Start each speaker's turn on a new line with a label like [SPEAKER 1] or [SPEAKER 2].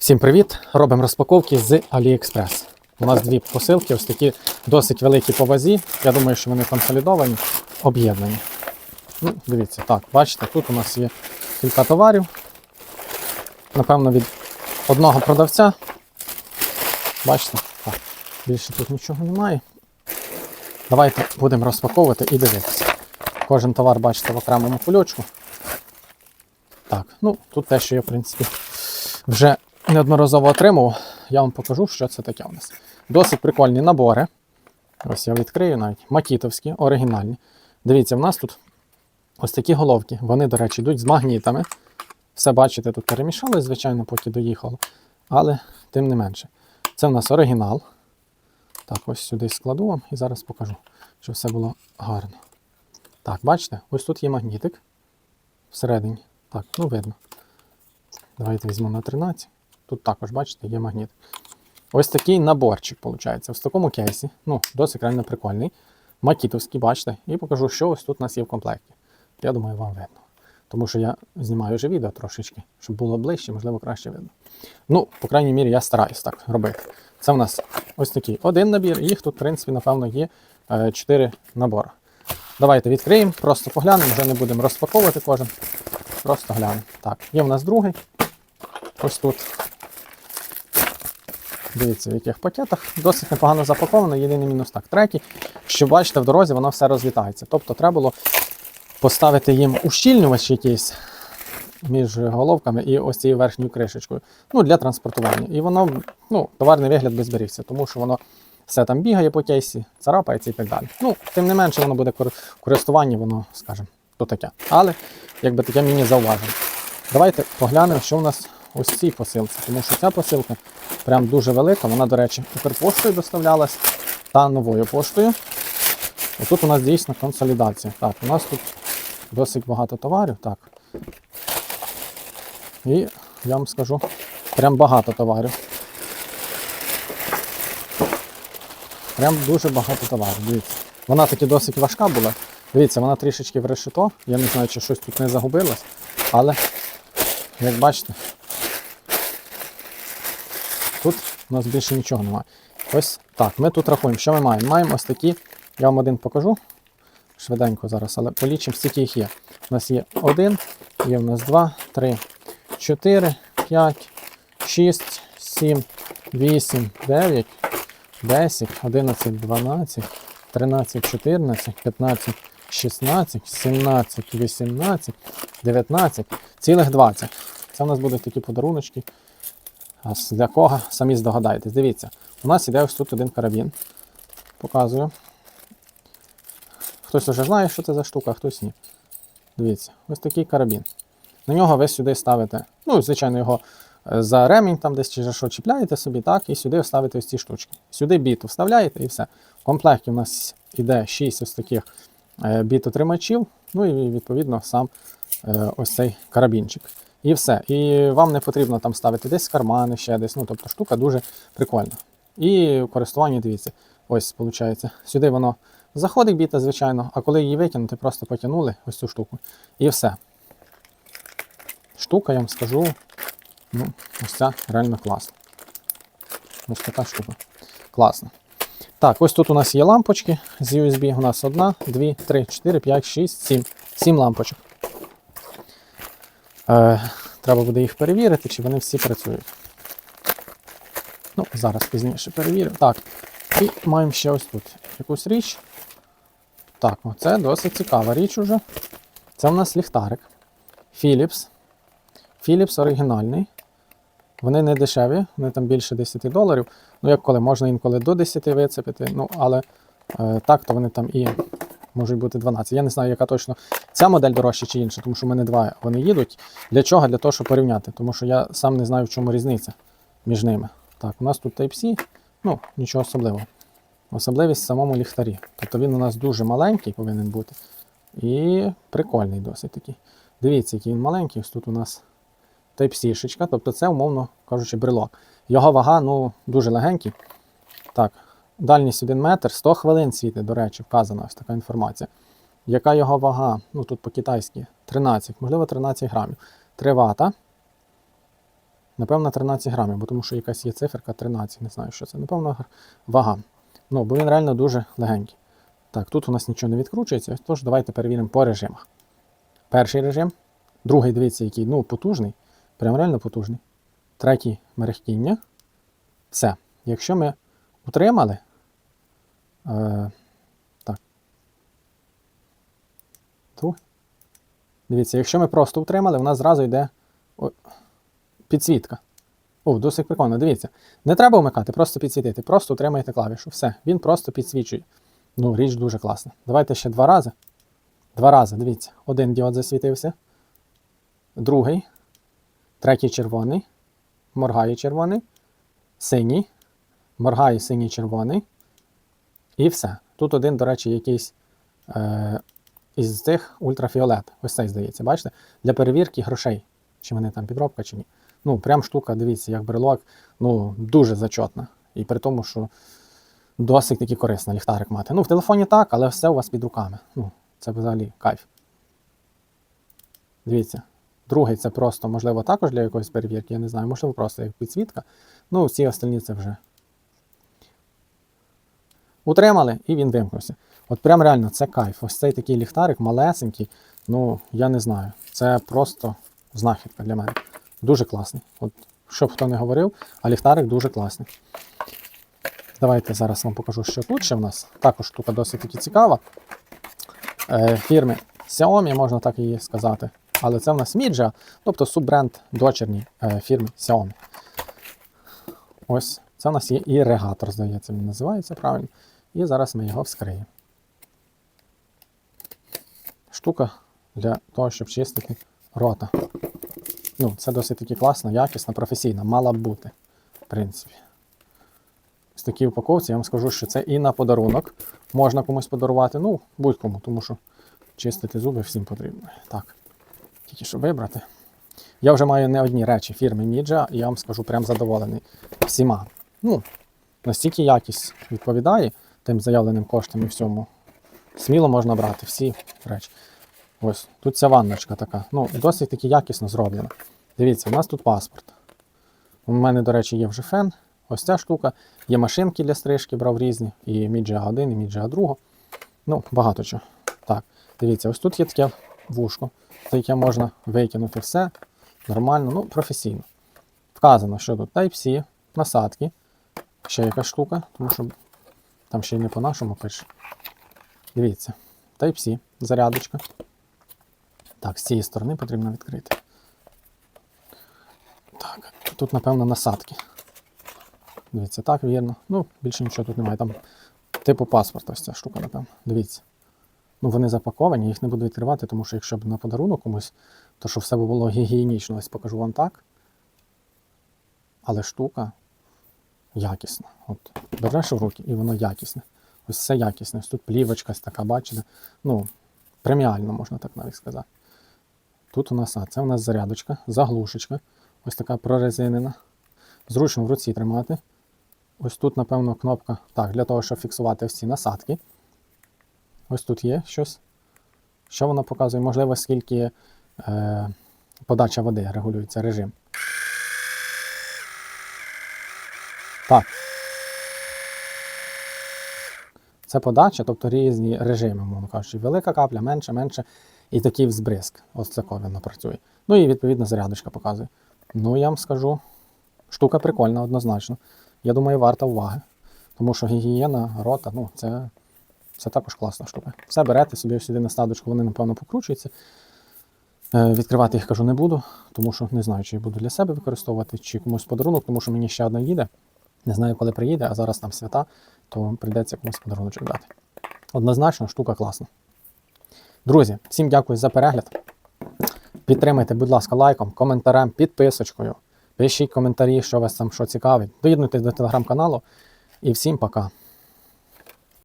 [SPEAKER 1] Всім привіт! Робимо розпаковки з AliExpress. У нас дві посилки, ось такі досить великі по вазі. Я думаю, що вони консолідовані, об'єднані. Ну, дивіться, так, бачите, тут у нас є кілька товарів. Напевно, від одного продавця. Бачите? Так, більше тут нічого немає. Давайте будемо розпаковувати і дивитися. Кожен товар бачите в окремому кульочку. Так, ну тут те, що я, в принципі, вже неодноразово отримував, я вам покажу, що це таке у нас. Досить прикольні набори. Ось я відкрию навіть. Макітовські, оригінальні. Дивіться, в нас тут ось такі головки. Вони, до речі, йдуть з магнітами. Все бачите, тут перемішали, звичайно, поки доїхало. Але тим не менше. Це в нас оригінал. Так, ось сюди складу вам і зараз покажу, щоб все було гарно. Так, бачите, ось тут є магнітик всередині. Так, ну видно. Давайте візьмемо на 13. Тут також, бачите, є магніт. Ось такий наборчик, виходить. В такому кейсі. Ну, досить реально прикольний. Макітовський, бачите. І покажу, що ось тут у нас є в комплекті. Я думаю, вам видно. Тому що я знімаю вже відео трошечки, щоб було ближче, можливо, краще видно. Ну, по крайній мірі, я стараюсь так робити. Це в нас ось такий один набір, їх тут, в принципі, напевно, є 4 набори. Давайте відкриємо, просто поглянемо, вже не будемо розпаковувати кожен. Просто глянемо. Так, є в нас другий. Ось тут. Дивіться, в яких пакетах. Досить непогано запаковано, єдиний мінус так. Третій, що бачите, в дорозі воно все розлітається. Тобто треба було поставити їм ущільнювач якийсь між головками і ось цією верхньою кришечкою. Ну, для транспортування. І воно, ну, товарний вигляд би зберігся, тому що воно все там бігає по кейсі, царапається і так далі. Ну, тим не менше, воно буде в користуванні, воно, скажімо, то таке. Але якби таке міні зауваження. Давайте поглянемо, що у нас ось цій посилці, тому що ця посилка прям дуже велика. Вона, до речі, Укрпоштою доставлялась та новою поштою. Отут у нас дійсно консолідація. Так, у нас тут досить багато товарів. Так. І я вам скажу, прям багато товарів. Прям дуже багато товарів. Дивіться. Вона таки досить важка була. Дивіться, вона трішечки в решето. Я не знаю, чи щось тут не загубилось, але, як бачите, тут у нас більше нічого немає. Ось так, ми тут рахуємо, що ми маємо? Маємо ось такі, я вам один покажу швиденько зараз, але полічимо, скільки їх є. У нас є один, є у нас два, три, чотири, п'ять, шість, сім, вісім, дев'ять, 10, 11, 12, 13, 14, 15, 16, 17, 18, 19, цілих 20. Це у нас будуть такі подаруночки. Для кого? Самі здогадаєтесь. Дивіться, у нас іде ось тут один карабін. Показую. Хтось вже знає, що це за штука, а хтось ні. Дивіться, ось такий карабін. На нього ви сюди ставите, ну, звичайно, його е, за ремінь там десь чи за що чіпляєте собі, так, і сюди вставите ось ці штучки. Сюди біту вставляєте і все. В комплекті у нас йде 6 ось таких е, бітотримачів, ну і відповідно сам е, ось цей карабінчик. І все. І вам не потрібно там ставити десь кармани, ще десь. Ну, тобто штука дуже прикольна. І в користуванні, дивіться, ось виходить. Сюди воно заходить біта, звичайно, а коли її витягнути, просто потягнули ось цю штуку. І все. Штука, я вам скажу, ну, ось ця реально класна. Ось така штука. Класна. Так, ось тут у нас є лампочки з USB. У нас одна, дві, три, чотири, п'ять, шість, сім. Сім лампочок. Е, треба буде їх перевірити, чи вони всі працюють. Ну, зараз пізніше перевірю. Так. І маємо ще ось тут якусь річ. Так, оце досить цікава річ уже. Це в нас ліхтарик. Philips. Philips оригінальний. Вони не дешеві, вони там більше 10 доларів. Ну, як коли, можна інколи до 10 вицепити, ну, але е, так, то вони там і можуть бути 12. Я не знаю, яка точно ця модель дорожча чи інша, тому що в мене два вони їдуть. Для чого? Для того, щоб порівняти, тому що я сам не знаю, в чому різниця між ними. Так, у нас тут Type-C, ну, нічого особливого. Особливість в самому ліхтарі. Тобто він у нас дуже маленький повинен бути. І прикольний досить такий. Дивіться, який він маленький. Ось тут у нас Type-C, тобто це, умовно кажучи, брелок. Його вага ну, дуже легенький. Так, дальність 1 метр, 100 хвилин світить, до речі, вказана ось така інформація. Яка його вага? Ну тут по-китайськи 13, можливо, 13 грамів. 3 вата. Напевно, 13 грамів, бо тому що якась є циферка 13, не знаю, що це. Напевно, вага. Ну, бо він реально дуже легенький. Так, тут у нас нічого не відкручується, тож давайте перевіримо по режимах. Перший режим, другий, дивіться, який ну, потужний, прям реально потужний. Третій мерехтіння. Все. Якщо ми утримали. Е, так. Ту. Дивіться, якщо ми просто утримали, у нас зразу йде підсвітка. О, досить прикольно. Дивіться. Не треба вмикати, просто підсвітити. Просто утримайте клавішу. Все, він просто підсвічує. Ну, річ дуже класна. Давайте ще два рази. Два рази, дивіться. Один діод засвітився. Другий. Третій червоний. Моргає червоний. Синій. Моргає синій червоний. І все. Тут один, до речі, якийсь е, із цих ультрафіолет. Ось цей здається, бачите? Для перевірки грошей, чи вони там підробка, чи ні. Ну, прям штука, дивіться, як брелок, ну, дуже зачотна. І при тому, що досить таки корисно ліхтарик мати. Ну, в телефоні так, але все у вас під руками. Ну, це взагалі кайф. Дивіться. Другий це просто, можливо, також для якоїсь перевірки, я не знаю, можливо, просто як підсвітка. Ну, всі остальні це вже. Утримали і він вимкнувся. От прям реально це кайф. Ось цей такий ліхтарик малесенький. Ну, я не знаю. Це просто знахідка для мене. Дуже класний. От, щоб хто не говорив, а ліхтарик дуже класний. Давайте зараз вам покажу, що тут ще в нас. Також штука досить таки цікава. Е, фірми Xiaomi, можна так її сказати. Але це в нас Midja, тобто суббренд дочерній е, фірми Xiaomi. Ось це в нас є іригатор, здається, він називається правильно. І зараз ми його вскриємо. Штука для того, щоб чистити рота. Ну, це досить таки класно, якісно, професійно, мала б бути, в принципі. Ось такій упаковці я вам скажу, що це і на подарунок можна комусь подарувати. Ну, будь-кому, тому що чистити зуби всім потрібно. Так, тільки що вибрати. Я вже маю не одні речі фірми Midja, і я вам скажу, прям задоволений всіма. Ну, настільки якість відповідає тим заявленим коштам і всьому. Сміло можна брати всі речі. Ось, тут ця ванночка така. Ну, досить таки якісно зроблена. Дивіться, у нас тут паспорт. У мене, до речі, є вже фен. Ось ця штука. Є машинки для стрижки, брав різні. І Midja 1, і Midja 2. Ну, багато чого. Так, дивіться, ось тут є таке вушко, за яке можна викинути все. Нормально, ну, професійно. Вказано, що тут Type-C, насадки. Ще яка штука, тому що там ще й не по-нашому пише. Дивіться, Type-C, зарядочка. Так, з цієї сторони потрібно відкрити. Так, тут, напевно, насадки. Дивіться, так, вірно. Ну, більше нічого тут немає. Там типу паспорт, ось ця штука, напевно. Дивіться. Ну, вони запаковані, їх не буду відкривати, тому що якщо б на подарунок комусь, то щоб все було гігієнічно, ось покажу вам так. Але штука якісна. От береш в руки і воно якісне. Ось все якісне. Ось тут плівочка така, бачите. Ну, преміально, можна так навіть сказати. Тут у нас, а це у нас зарядочка, заглушечка. Ось така прорезинена. Зручно в руці тримати. Ось тут, напевно, кнопка так, для того, щоб фіксувати всі насадки. Ось тут є щось. Що воно показує? Можливо, скільки е, подача води регулюється режим. Так. Це подача, тобто різні режими, мовно кажучи. Велика капля, менше, менше. І такий взбризк. Ось тако воно працює. Ну і відповідно зарядочка показує. Ну, я вам скажу, штука прикольна, однозначно. Я думаю, варта уваги. Тому що гігієна рота, ну, це, це також класна штука. Все берете собі сюди насадочку, вони, напевно, покручуються. Е, відкривати їх кажу не буду, тому що не знаю, чи я буду для себе використовувати, чи комусь подарунок, тому що мені ще одна їде. Не знаю, коли приїде, а зараз там свята, то прийдеться комусь подарунок дати. Однозначно, штука класна. Друзі, всім дякую за перегляд. Підтримайте, будь ласка, лайком, коментарем, підписочкою. Пишіть коментарі, що вас там що цікавить. Доєднуйтесь до телеграм-каналу. І всім пока.